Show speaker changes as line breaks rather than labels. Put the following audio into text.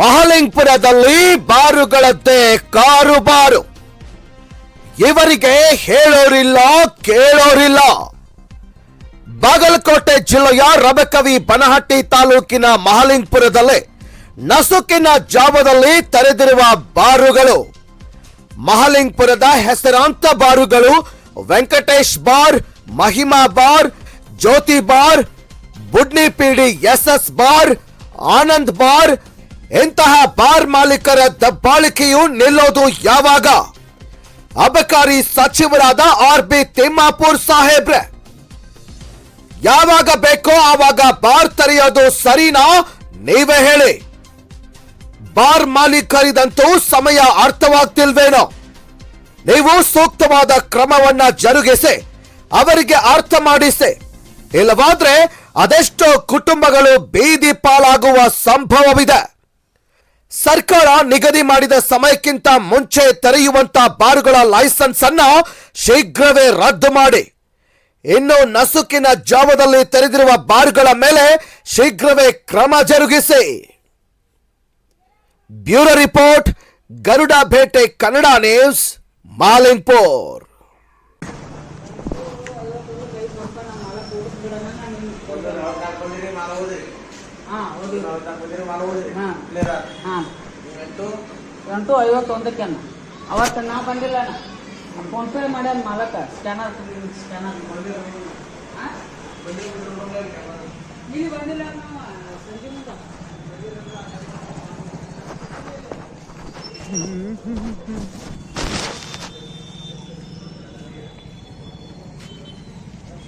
ಮಹಲಿಂಗ್ಪುರದಲ್ಲಿ ಬಾರುಗಳದ್ದೇ car ಬಾರು. ಇವರಿಗೆ ಹೇಳೋರಿಲ್ಲ, ಕೇಳೋರಿಲ್ಲ. ಬಾಗಲಕೋಟೆ ಜಿಲ್ಲೆಯ ರಬಕವಿ ಬನಹಟ್ಟಿ ತಾಲೂಕಿನ ಮಹಾಲಿಂಗ್ಪುರದಲ್ಲಿ ನಸುಕಿನ ಜಾವದಲ್ಲಿ ತೆರೆದಿರುವ ಬಾರುಗಳು. ಮಹಾಲಿಂಗ್ಪುರದ ಹೆಸರಾಂತ ಬಾರುಗಳು Venkatesh bar, Mahima bar, Jyoti bar Budni PD S S bar, Anand bar ಇಂತಹ ಬಾರ್ ಮಾಲೀಕರ ದಬ್ಬಾಳಿಕೆಯು ನಿಲ್ಲೋದು ಯಾವಾಗ? ಅಬಕಾರಿ ಸಚಿವರಾದ ಆರ್ ಬಿ ತಿಮ್ಮಾಪುರ್ ಸಾಹೇಬ್ರೆ. ಯಾವಾಗ ಬೇಕೋ ಆವಾಗ ಬಾರ್ ತೆರೆಯೋದು ಸರಿನಾ? ನೀವೇ ಹೇಳಿ. ಬಾರ್ ಮಾಲೀಕರಿದಂತೂ ಸಮಯ ಅರ್ಥವಾಗ್ತಿಲ್ವೇನೋ? ನೀವು ಸೂಕ್ತವಾದ ಕ್ರಮವನ್ನ ಜರುಗಿಸಿ, ಅವರಿಗೆ ಅರ್ಥ ಮಾಡಿಸಿ. ಇಲ್ಲವಾದ್ರೆ ಅದೆಷ್ಟೋ ಕುಟುಂಬಗಳು ಬೀದಿ ಪಾಲಾಗುವ ಸಂಭವವಿದೆ. ಸರ್ಕಾರ ನಿಗದಿ ಮಾಡಿದ ಸಮಯಕ್ಕಿಂತ ಮುಂಚೆ ತೆರೆಯುವಂತ ಬಾರ್ಗಳ ಲೈಸೆನ್ಸ್ ಅನ್ನ ಶೀಘ್ರವೇ ರದ್ದು ಮಾಡಿ. ಇನ್ನು ನಸುಕಿನ ಜಾವದಲ್ಲಿ ತೆರೆದಿರುವ ಬಾರ್ಗಳ ಮೇಲೆ ಶೀಘ್ರವೇ ಕ್ರಮ ಜರುಗಿಸಿ. Bureau report, Garuda Bhete, Kannada news Mahalingpur
ಎಂಟು ಐವತ್ತೊಂದಕ್ಕೆ ಅವತ್ತು ನಾ ಬಂದಿಲ್ಲ ಫೋನ್ ಪೇ ಮಾಡ್ಯಾನ ಮಾಲಕ. ಸ್ಕ್ಯಾನರ್ ಸ್ಕ್ಯಾನರ್ ಇಲ್ಲಿ ಬಂದಿಲ್ಲ ಸಂಜೆ